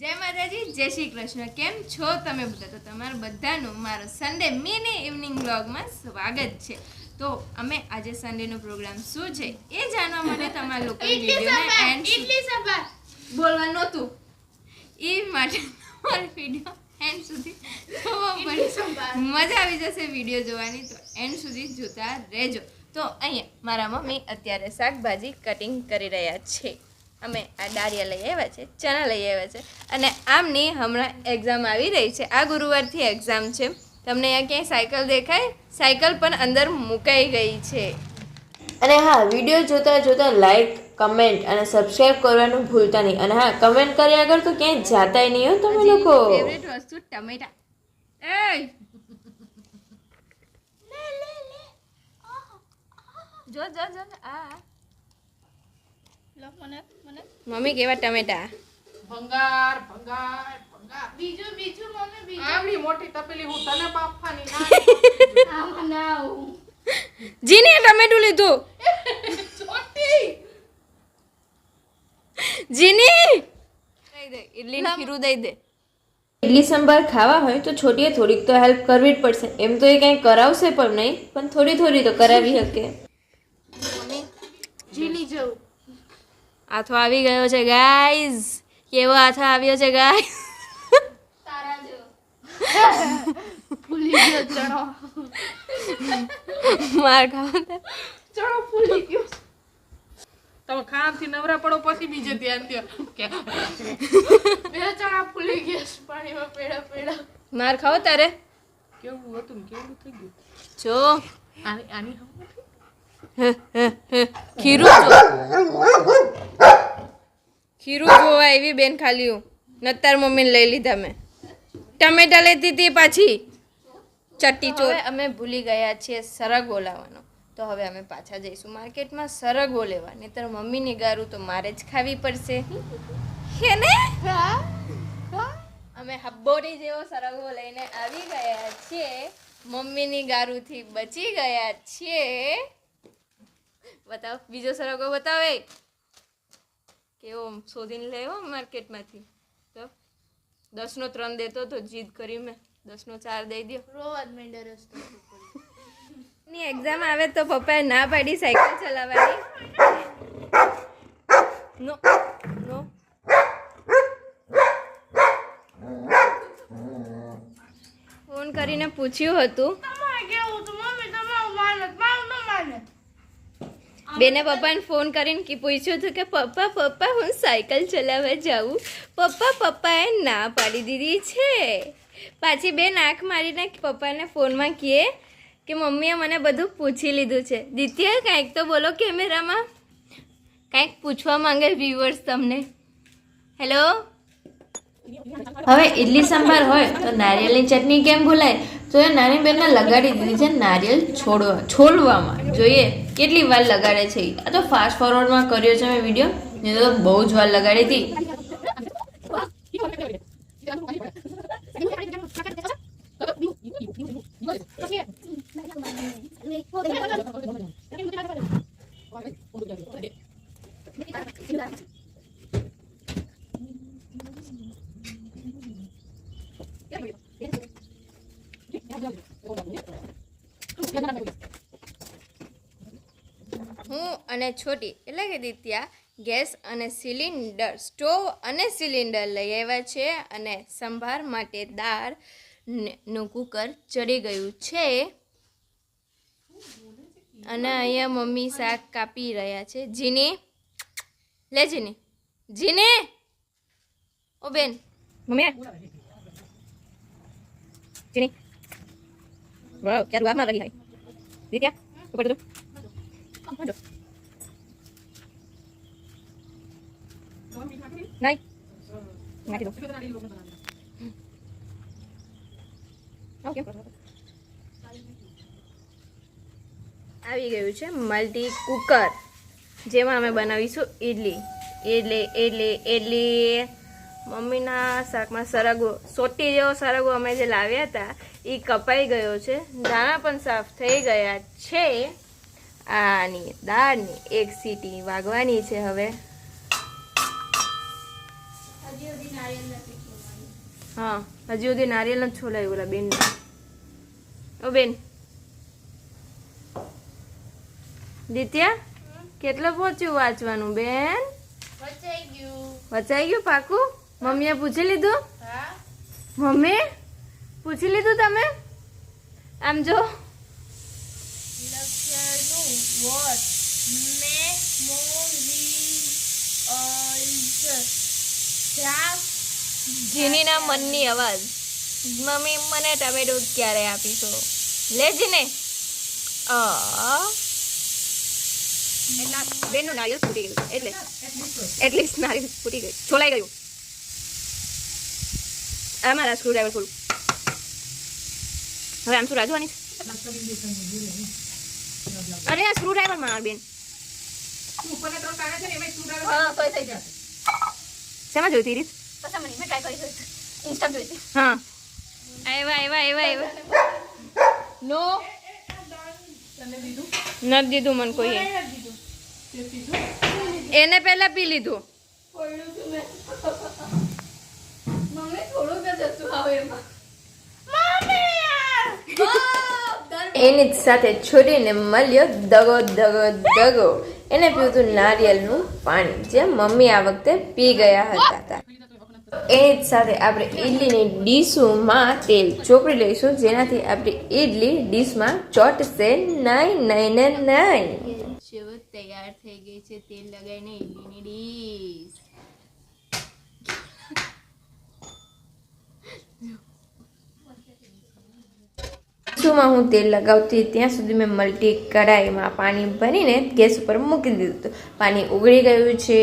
જય માતાજી જય શ્રી કૃષ્ણ. કેમ છો તમે બધા? તો તમારું બધાનું મારો સન્ડે મિની ઇવનિંગ બ્લોગમાં સ્વાગત છે. તો અમે આજે સન્ડેનો પ્રોગ્રામ શું છે એ જાણવા માટે તમારા લોકો વિડીયોને એન્ડ બોલવાનું નહોતું. એ માટે તમારો વીડિયો એન્ડ સુધી મજા આવી જશે વીડિયો જોવાની તો એન્ડ સુધી જોતા રહેજો. તો અહીંયા મારા મમ્મી અત્યારે શાકભાજી કટિંગ કરી રહ્યા છે. અમે આ ડાળિયા લઈ આવ્યા છે ચણા લઈ આવ્યા છે. અને આમની હમણાં એક્ઝામ આવી રહી છે. આ ગુરુવારથી એક્ઝામ છે. તમને અહીંયા ક્યાંય સાયકલ દેખાય? સાયકલ પણ અંદર મુકાઈ ગઈ છે. અને હા વીડિયો જોતા જોતા લાઈક કમેન્ટ અને સબસ્ક્રાઇબ કરવાનું ભૂલતા નહીં. અને હા કમેન્ટ કર્યા આગળ તો ક્યાંય જાતાય નહીં હો તમે લોકો. ફેવરેટ વસ્તુ ટમેટા. એ જો જો જો આ. મમ્મી કેવા ટમેટા? ભંગાર ભંગાર ભંગાર. બીજું બીજું મમ્મી બીજું. આવડી મોટી તપેલી હું તને બાપવાની આમાં ના જીને ટમેટું લીધું. છોટી જીની. દઈ દે ઇડલી ખીરું દઈ દે. ઇડલી સંભાર ખાવા હોય તો છોટીએ થોડીક તો હેલ્પ કરવી જ પડશે. એમ તો એ કંઈ કરાવશે પણ નહીં પણ થોડી થોડી તો કરાવી શકે. જીની જવું. આથો આવી ગયો છે ગાઈઝ કેવો આથો આવ્યો છે ગાઈઝ માર ખાવા ચણો ફૂલી ગયો તમે ખાનથી નવરા પડો પછી બીજે ધ્યાન દો કે બે ચણા ભૂલી ગયા પાણીમાં પેડા પેડા માર ખાવ તારે? કેવું હતું કેવું થઈ ગયું? જો. આની આની ખીરું જો. ખીરું જોવા એવી બેન ખાલી નત્તાર મમ્મીને લઈ લીધા મેં. ટમેટા લેતી હતી પાછી. ચટ્ટી ચોર. અમે ભૂલી ગયા છીએ સરગવો લાવવાનો. તો હવે અમે પાછા જઈશું માર્કેટમાં સરગવો લેવા. નહીતર મમ્મીની ગારું તો મારે જ ખાવી પડશે. હે ને? અમે હબ્બોરી જેવો સરગવો લઈને આવી ગયા છીએ. મમ્મીની ગારુથી બચી ગયા છીએ. બતાવો બીજો સરગવો બતાવે? કેવો શોધીને લેવો માર્કેટમાંથી. તો દસનો ત્રણ દેતો તો જીદ કરી મેં. દસનો ચાર દઈ દો રોવા જ માંડ્યો રસ્તો ની એક્ઝામ આવે તો પપ્પાએ ના પાડી સાયકલ ચલાવવાની. નો નો. ફોન કરીને પૂછ્યું હતું તમારે કેવું તો મમ્મી તમારું માનત મારું ન માનત બેને પપ્પાને ફોન કરીને કે પૂછ્યું હતું કે, પપ્પા પપ્પા, હું સાયકલ ચલાવવા જાઉં. પપ્પા, પપ્પાએ ના પાડી દીધી છે. પાછી બેન આંખ મારીને પપ્પાને ફોનમાં કહે કે, મમ્મીએ મને બધું પૂછી લીધું છે. દિત્ય, કાંઈક તો બોલો કેમેરામાં. કાંઈક પૂછવા માંગે વ્યુઅર્સ તમને. હેલો હવે ઇડલી સંભાર હોય તો નારિયેળની ચટણી કેમ ભૂલાય તો એ નાની બેનને લગાડી દીધી છે નારિયેળ છોડવા છોલવામાં જોઈએ કેટલી વાર લગાડે છે આ તો ફાસ્ટ ફોરવર્ડમાં કર્યો છે મેં વીડિયો નહીં તો બહુ જ વાર લગાડી હતી હું અને છોટી, એટલે કે દિત્યા, ગેસ અને સિલિન્ડર, સ્ટોવ અને સિલિન્ડર લઈ આવ્યા છે અને સંભાર માટે દાળ ને- કુકર ચડી ગયું છે. અને અહીંયા મમ્મી શાક કાપી રહ્યા છે. જીની, લે જીની જીની! ઓ બેન. મમ્મી જીની. વાવ, ક્યાં તું આમાં રહી હાય દિત્યા ઉપર ઓકે આવી ગયું છે મલ્ટી કુકર જેમાં અમે બનાવીશું ઇડલી ઇડલી ઇડલી ઇડલી મમ્મીના શાકમાં સરગવો. સોટી જેવો સરગવો અમે જે લાવ્યા હતા એ કપાઈ ગયો છે. દાણા પણ સાફ થઈ ગયા છે. આની દાળની એક સીટી વાગવાની છે હવે. હા હજી સુધી નારિયેલ નથી છોલાયું ઓલા બેન ઓ બેન. દિત્યા કેટલું પહોંચ્યું વાંચવાનું બેન? વચાઈ ગયું. વચાઈ ગયું પાકું? મમ્મીએ પૂછી લીધું? મમ્મી પૂછી લીધું તમે? આમ જો. મેમોરીઅલ્સ ગ્રાફ જીનીના મનની અવાજ. મમ્મી મને ટમેટો ક્યારે આપીશો? લે જીને. આ એટલા બેનનું નારિયેળ ફૂટી ગયું. એટલે એટલીસ્ટ નારિયેળ ફૂટી ગયું. છોલાઈ ગયું. આ મારા સ્ક્રૂ ડ્રાઈવર ખોલું હવે આમ શું રાજવાની છે? અરે આ સ્ક્રૂ ડ્રાઈવર માર બેન. ઉપરને ત્રણ કાણા છે ને એમાં ચૂડા હા તો થઈ જશે. શેમાં જોઈતી રીત? પછી મને મેં ટ્રાય કરી જોઈતી ઇન્સ્ટા જોઈતી. હા. આવ્યા આવ્યા આવ્યા આવ્યા નો નથી દીધું મને કોઈએ. એને પહેલા પી લીધું. મમ્મી થોડું જ હતું હવે એમાં. એની સાથે છોરીને મળ્યો દગો દગો દગો. એને પીવું હતું નારિયેળનું પાણી, જે મમ્મી આ વખતે પી ગયા હતા એની જ સાથે આપણે ઈડલીની ડીશમાં તેલ ચોપડી લઈશું, જેનાથી આપણી ઈડલી ડીશમાં ચોટશે નાઈ નાઈ ને શેવ તૈયાર થઈ ગઈ છે તેલ લગાવીને ઈડલીની ડીશ. ડીશમાં હું તેલ લગાવતી ત્યાં સુધી મેં મલ્ટી કઢાઈમાં પાણી ભરીને ગેસ ઉપર મૂકી દીધું હતું. પાણી ઉકળી ગયું છે,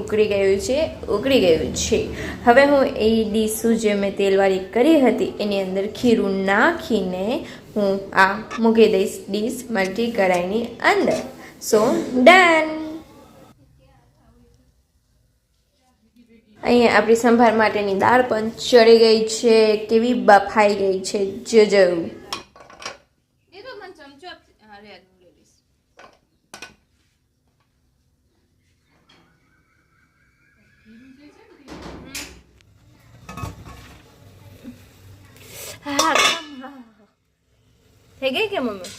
ઉકળી ગયું છે, ઉકળી ગયું છે. હવે હું એ ડીશું જે મેં તેલવાળી કરી હતી, એની અંદર ખીરું નાખીને હું આ મૂકી દઈશ ડીશ મલ્ટી કઢાઈની અંદર. સો ડન અહીંયા આપણી સંભાર માટેની દાળ પણ ચડી ગઈ છે, કેવી બફાઈ ગઈ છે, જજો એ તો મને ચમચો આપશે હા રે હું લઈ લઈશ હા થઈ ગઈ કે મમ્મી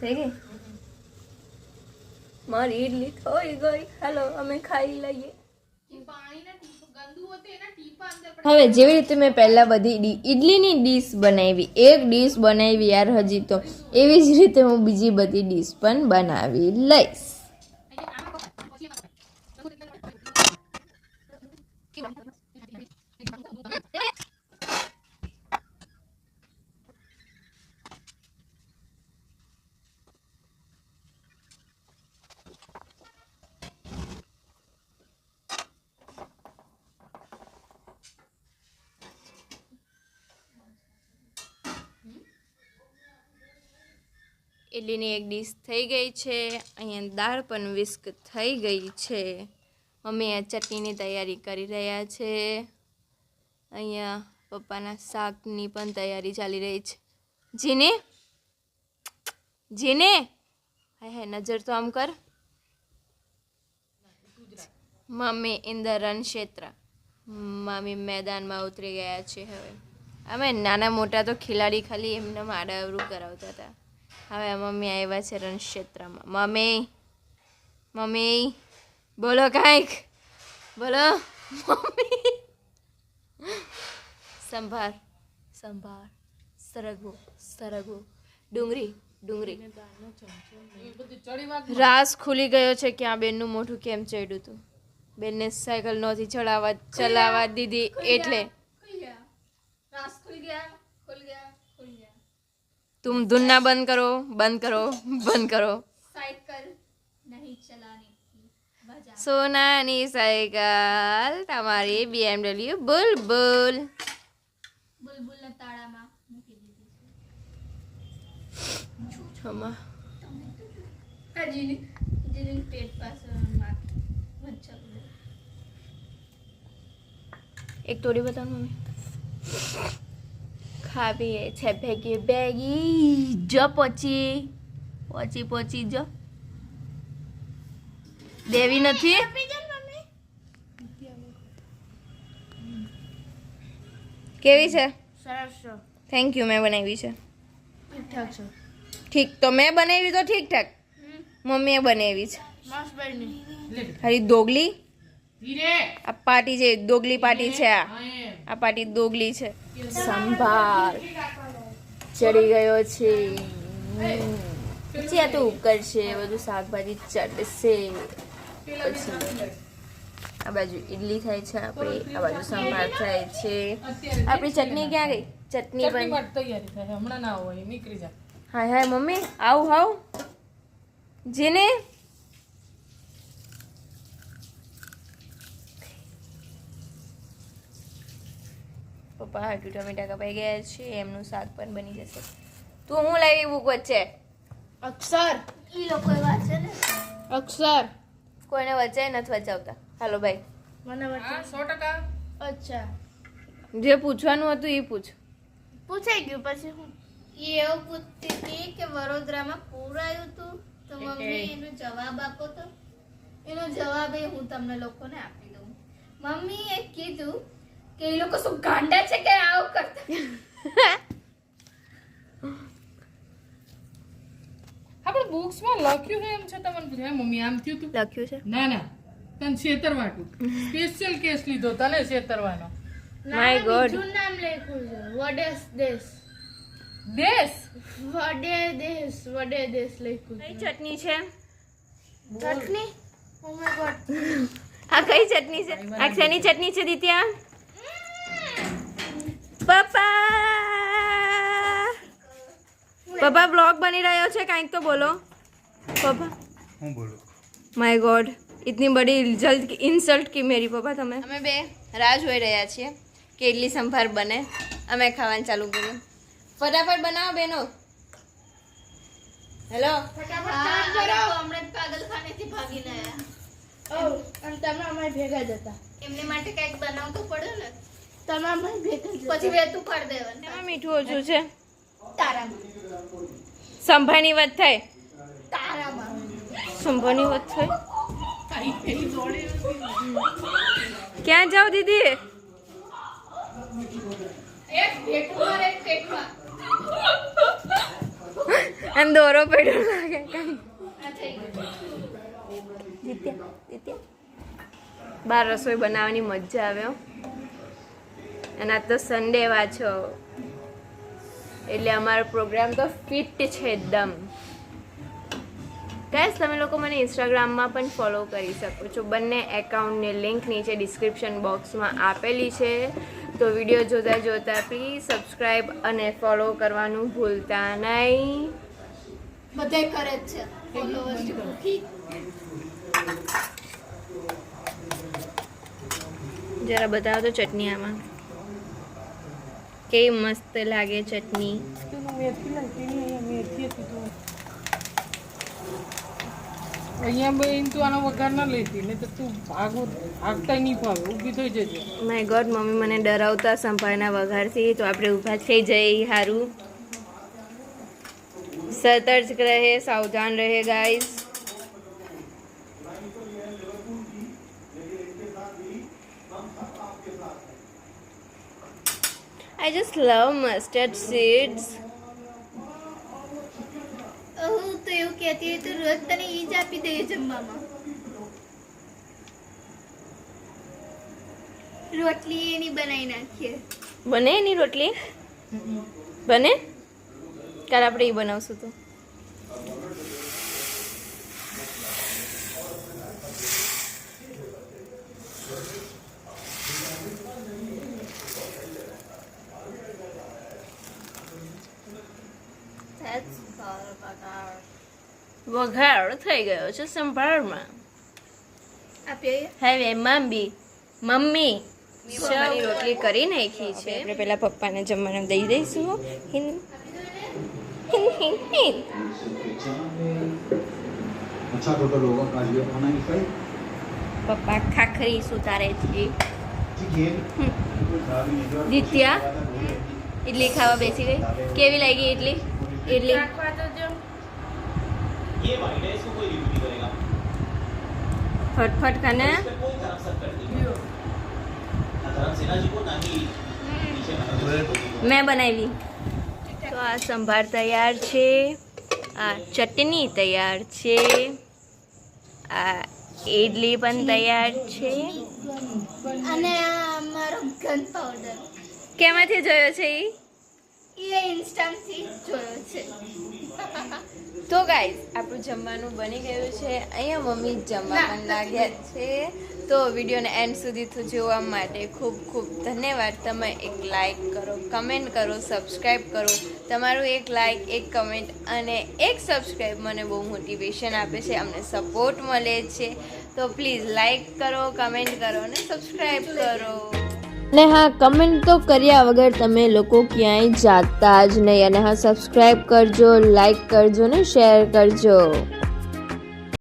થઈ ગઈ? મારી ઈડલી થઈ ગઈ. હાલો, અમે ખાઈ લઈએ. હવે જેવી રીતે મેં પહેલાં બધી ઈડલીની ડીશ બનાવી, એક ડીશ બનાવી યાર હજી તો, એવી જ રીતે હું બીજી બધી ડીશ પણ બનાવી લઈશ. ઇડલીની એક ડીશ થઈ ગઈ છે. અહીંયા દાળ પણ વિસ્ક થઈ ગઈ છે. મમ્મી આ ચટણીની તૈયારી કરી રહ્યા છે. અહીંયા પપ્પાના શાકની પણ તૈયારી ચાલી રહી છે. જીને? જીને? હા હે નજર તો આમ કર. મમ્મી ઇન ધ રન ક્ષેત્ર. મમ્મી મેદાનમાં ઉતરી ગયા છે હવે. અમે નાના મોટા તો ખેલાડી ખાલી એમને આડાવરું કરાવતા હતા. હવે મમ્મી આવ્યા છે રણક્ષેત્રમાં. મમ્મી મમ્મી બોલો કાંઈક? બોલો. મમ્મી. સંભાર સંભાર સરગવો સરગવો. ડુંગળી ડુંગળી રાસ ખુલી ગયો છે કે આ બેનનું મોઢું કેમ ચડ્યું હતું બેનને સાયકલ નહોતી ચડાવવા ચલાવવા દીધી એટલે. રાસ ખુલ ગયા. तुम धुनना बंद करो बंद करो बंद करो साइकिल नहीं चलाने की वजह સોનાની સાયકલ તમારી બીએમડબલ્યુ બુલબુલ બુલબુલના તાળામાં મૂકી દીધી છમા છે જીની જીની પેટ પાસે માથું મચ્છર એક તોડી બતાવો મમ્મી ખાવીએ છે ભેગી ભેગી. જો પછી પછી પછી જો. દેવી નથી? કેવી છે? સરસ થેન્ક યુ મેં બનાવી છે. ઠીક તો મેં બનાવી તો ઠીક ઠાક. મમ્મીએ બનાવી છે. હરી દોગલી. આ પાટી છે દોગલી પાટી છે આ. હા આ પાટી દોગલી છે. સંભાર. ચડી ગયો છે. પછી આ તો ઉકળશે બધું શાકભાજી ચડશે. પછી આ બાજુ ઈડલી થાય છે આપણે આ બાજુ સંભાર થાય છે. આપણી ચટણી ક્યાં ગઈ? ચટણી પણ હા તૈયારી થાય હમણાં ના હોય નીકળી જા. Hi hi mummy. આવ હાવ જેને પપ્પા હાટુ ટમેટા કપાઈ ગયા છે એમનું શાક પણ બની જશે. તું હું લાવી બુક વચ્ચે? અક્ષર. ઈ લોકો વાંચે ને. અક્ષર. કોઈને વચ્ચે નથી વચાવતા. હાલો ભાઈ મને હા સો ટકા. અચ્છા. જે પૂછવાનું હતું એ પૂછ. પૂછાઈ ગયું પછી હું એ એવું પૂછતી હતી કે વડોદરામાં પૂર આવ્યું હતું? તો મમ્મી એનો જવાબ આપો તો. એનો જવાબ એ હું તમને લોકોને આપી દઉં. મમ્મીએ કીધું કે એ લોકો શું ગાંડા છે કે આવું કરતા? આપણે બુક્સમાં લખ્યું છે એમ છે તમને પૂછે મમ્મી આમ થયું તું? લખ્યું છે. ના ના. તને છેતરવાટું સ્પેશિયલ કેસ લીધો તને છેતરવાનો. માય ગોડ બીજું નામ લખ્યું છે. વડેસ દેશ દેશ વડે દેશ વડે દેશ લખ્યું કઈ ચટણી છે? છે ચટણી? ઓ માય ગોડ આ કઈ ચટણી છે? આ શેની ચટણી છે દિત્યા? પપ્પા! પપ્પા બ્લોગ બની રહ્યો છે કાંઈક તો બોલો. પપ્પા. હું બોલું? માય ગોડ ઇતની બડી ઇન્સલ્ટ ઇન્સલ્ટ કી મેરી પપ્પા તમે? અમે બે રાહ જોઈ રહ્યા છીએ કે ઇડલી સંભાર બને. અમે ખાવાનું ચાલુ કર્યું. ફટાફટ બનાવો બેનો. હેલો? ફટાફટ કરો. હમણાં પાગલખાનેથી ભાગીને આવ્યા ઓ અને તમે અમારી ભેગા જ હતા. એમને માટે કંઈક બનાવવું પડે ને. તમે અમારી ભેગા જ પછી વેતું કરી દેવાનું. એમાં મીઠું ઓછું છે. તારામાં. સંભાળની વાત થાય તારામાં. સંભાળની વાત થાય ક્યાં જાઓ દીદી? આમ દોરો પડ્યો લાગે કઈ. બાર રસોઈ બનાવવાની મજા આવે. અને આ તો સન્ડે વાંચો એટલે અમારો પ્રોગ્રામ તો ફિટ છે એકદમ. ગાઈસ તમે લોકો મને ઇન્સ્ટાગ્રામમાં પણ ફોલો કરી શકો છો. બંને એકાઉન્ટની લિંક નીચે ડિસ્ક્રિપ્શન બોક્સમાં આપેલી છે. તો વીડિયો જોતાં જોતાં પ્લીઝ સબસ્ક્રાઈબ અને ફોલો કરવાનું ભૂલતા નહીં. બધે કરે છે. જરા બતાવો તો ચટણી આમાં. કેવી મસ્ત લાગે ચટણી. અહીંયા બેન તું આનો વઘાર ના લેતી તો તું ભાગો ભાગતા નહીં ફાવે ઊભી થઈ જજે. માય ગોડ મમ્મી મને ડરાવતા સંભાળના વઘારથી તો આપણે ઊભા થઈ જઈએ સારું સતર્ક રહે સાવધાન રહે guys I just love mustard seeds. હું તો એવું કહેતી હોય તો રોજ તને ઈ જ આપી દઈએ જમવામાં. રોટલી એની બનાવી નાખીએ. બને એની રોટલી? બને? કાલ આપણે એ બનાવશું તો. વઘાર થઈ ગયો છે સંભાળમાં. હવે મમ્મી મમ્મી રોટલી. કરી નાખી છે. આપણે પેલા પપ્પાને જમવાનું દઈ દઈશું. હિન પપ્પા ખાખરી સુતારે છે. દિત્યા ઇડલી ખાવા બેસી ગઈ? કેવી લાગી ઇડલી ઇડલી ये वाइड है इसको कोई रिव्यू नहीं करेगा ફટફટ ખાને इस पे कोई करप्शन कर दी ना धर्म सेना जी को ना ही મેં બનાવી તો આ સંભાર તૈયાર છે આ ચટણી તૈયાર છે આ ઇડલી પણ તૈયાર છે અને આ અમારો ગન પાવડર કેમાંથી જોયો છે એ એ ઇન્સ્ટામાંથી જોયો છે તો ગાઈઝ આપણું જમવાનું બની ગયું છે. અહીંયા મમ્મી જમવા પણ લાગ્યા છે. તો વિડીયોને એન્ડ સુધી જોવા માટે ખૂબ ખૂબ ધન્યવાદ. તમે એક લાઇક કરો કમેન્ટ કરો સબસ્ક્રાઈબ કરો. તમારું એક લાઇક એક કમેન્ટ અને એક સબસ્ક્રાઈબ મને બહુ મોટિવેશન આપે છે અમને સપોર્ટ મળે છે. તો પ્લીઝ લાઇક કરો કમેન્ટ કરો અને સબસ્ક્રાઈબ કરો. ને હા કમેન્ટ તો કર્યા વગર તમે લોકો ક્યાંય જાતા જ નહીં. અને હા સબસ્ક્રાઈબ કરજો લાઈક કરજો ને શેર કરજો.